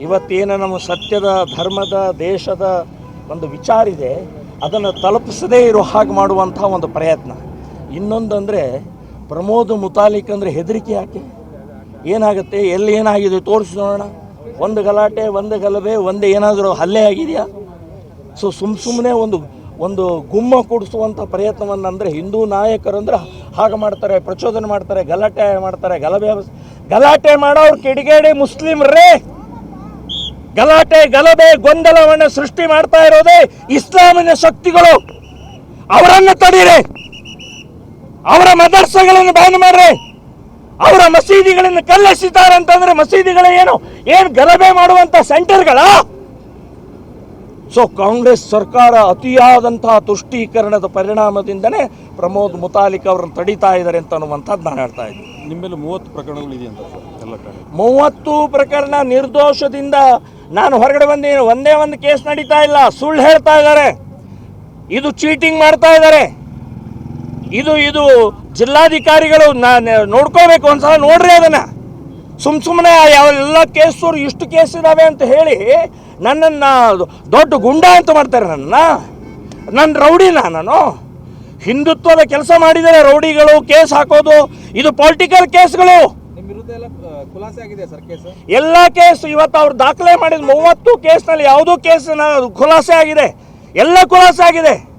ಇವತ್ತೇನು ನಮ್ಮ ಸತ್ಯದ, ಧರ್ಮದ, ದೇಶದ ಒಂದು ವಿಚಾರ ಇದೆ ಅದನ್ನು ತಲುಪಿಸದೇ ಇರೋ ಹಾಗೆ ಮಾಡುವಂಥ ಒಂದು ಪ್ರಯತ್ನ. ಇನ್ನೊಂದಂದರೆ, ಪ್ರಮೋದ್ ಮುತಾಲಿಕ್ ಅಂದರೆ ಹೆದರಿಕೆ ಯಾಕೆ? ಏನಾಗುತ್ತೆ? ಎಲ್ಲಿ ಏನಾಗಿದೆ? ತೋರಿಸಿ ನೋಡೋಣ ಒಂದು ಗಲಾಟೆ, ಒಂದು ಗಲಭೆ, ಒಂದು ಏನಾದರೂ ಹಲ್ಲೆ ಆಗಿದೆಯಾ? ಸೊ, ಸುಮ್ ಸುಮ್ಮನೆ ಒಂದು ಒಂದು ಗುಮ್ಮ ಕೂಡಿಸುವಂಥ ಪ್ರಯತ್ನವನ್ನು ಅಂದರೆ ಹಿಂದೂ ನಾಯಕರಂದ್ರೆ ಹಾಗೆ ಮಾಡ್ತಾರೆ, ಪ್ರಚೋದನೆ ಮಾಡ್ತಾರೆ, ಗಲಾಟೆ ಮಾಡ್ತಾರೆ, ಗಲಭೆ ಗಲಾಟೆ ಮಾಡೋರು ಕಿಡಿಗೇಡಿ ಮುಸ್ಲಿಮ್ರೇ! ಗಲಾಟೆ ಗಲಭೆ ಗೊಂದಲವನ್ನು ಸೃಷ್ಟಿ ಮಾಡ್ತಾ ಇರೋದೇ ಇಸ್ಲಾಮಿನ ಶಕ್ತಿಗಳು. ಅವರನ್ನು ತಡೀರಿ. ಅವರ ಮದರ್ಸಗಳನ್ನು ಬ್ಯಾನ್ ಮಾಡ್ರಿ. ಅವರ ಮಸೀದಿಗಳನ್ನು ಕಲ್ಲೆಸಿದ್ದಾರೆ ಅಂತಂದ್ರೆ ಮಸೀದಿಗಳ ಏನು? ಏನು ಗಲಭೆ ಮಾಡುವಂತ ಸೆಂಟರ್ಗಳ? ಸೊ ಕಾಂಗ್ರೆಸ್ ಸರ್ಕಾರ ಅತಿಯಾದಂತಹ ತುಷ್ಟೀಕರಣದ ಪರಿಣಾಮದಿಂದನೇ ಪ್ರಮೋದ್ ಮುತಾಲಿಕ್ ಅವರನ್ನು ತಡೀತಾ ಇದ್ದಾರೆ ಅಂತ ಅನ್ನುವಂಥದ್ದು ನಾನು ಹೇಳ್ತಾ ಇದ್ದೀನಿ. ನಿಮ್ಮಲ್ಲಿ ಮೇಲೆ ಮೂವತ್ತು ಪ್ರಕರಣಗಳು ಎಲ್ಲ ಕಡೆ. ಮೂವತ್ತು ಪ್ರಕರಣ ನಿರ್ದೋಷದಿಂದ ನಾನು ಹೊರಗಡೆ ಬಂದೇನು ಒಂದೇ ಒಂದು ಕೇಸ್ ನಡೀತಾ ಇಲ್ಲ. ಸುಳ್ಳು ಹೇಳ್ತಾ ಇದ್ದಾರೆ. ಇದು ಚೀಟಿಂಗ್ ಮಾಡ್ತಾ ಇದ್ದಾರೆ. ಇದು ಇದು ಜಿಲ್ಲಾಧಿಕಾರಿಗಳು ನಾನು ನೋಡ್ಕೋಬೇಕು. ಒಂದ್ಸಲ ನೋಡ್ರಿ ಅದನ್ನ. ಸುಮ್ ಸುಮ್ಮನೆ ಯಾವೆಲ್ಲ ಕೇಸು ಇಷ್ಟು ಕೇಸ್ ಇದ್ದಾವೆ ಅಂತ ಹೇಳಿ ನನ್ನನ್ನು ದೊಡ್ಡ ಗುಂಡ ಅಂತ ಮಾಡ್ತಾರೆ ನನ್ನ ನನ್ನ ರೌಡಿನ ನಾನು. ಹಿಂದುತ್ವದ ಕೆಲಸ ಮಾಡಿದರೆ ರೌಡಿಗಳು, ಕೇಸ್ ಹಾಕೋದು. ಇದು ಪೊಲಿಟಿಕಲ್ ಕೇಸ್ಗಳು. ಎಲ್ಲ ಕೇಸ್? ಇವತ್ತು ಅವ್ರು ದಾಖಲೆ ಮಾಡಿದ ಮೂವತ್ತು ಕೇಸ್ನಲ್ಲಿ ಯಾವುದೋ ಕೇಸ್ ಖುಲಾಸೆ ಆಗಿದೆ. ಎಲ್ಲ ಖುಲಾಸೆ ಆಗಿದೆ.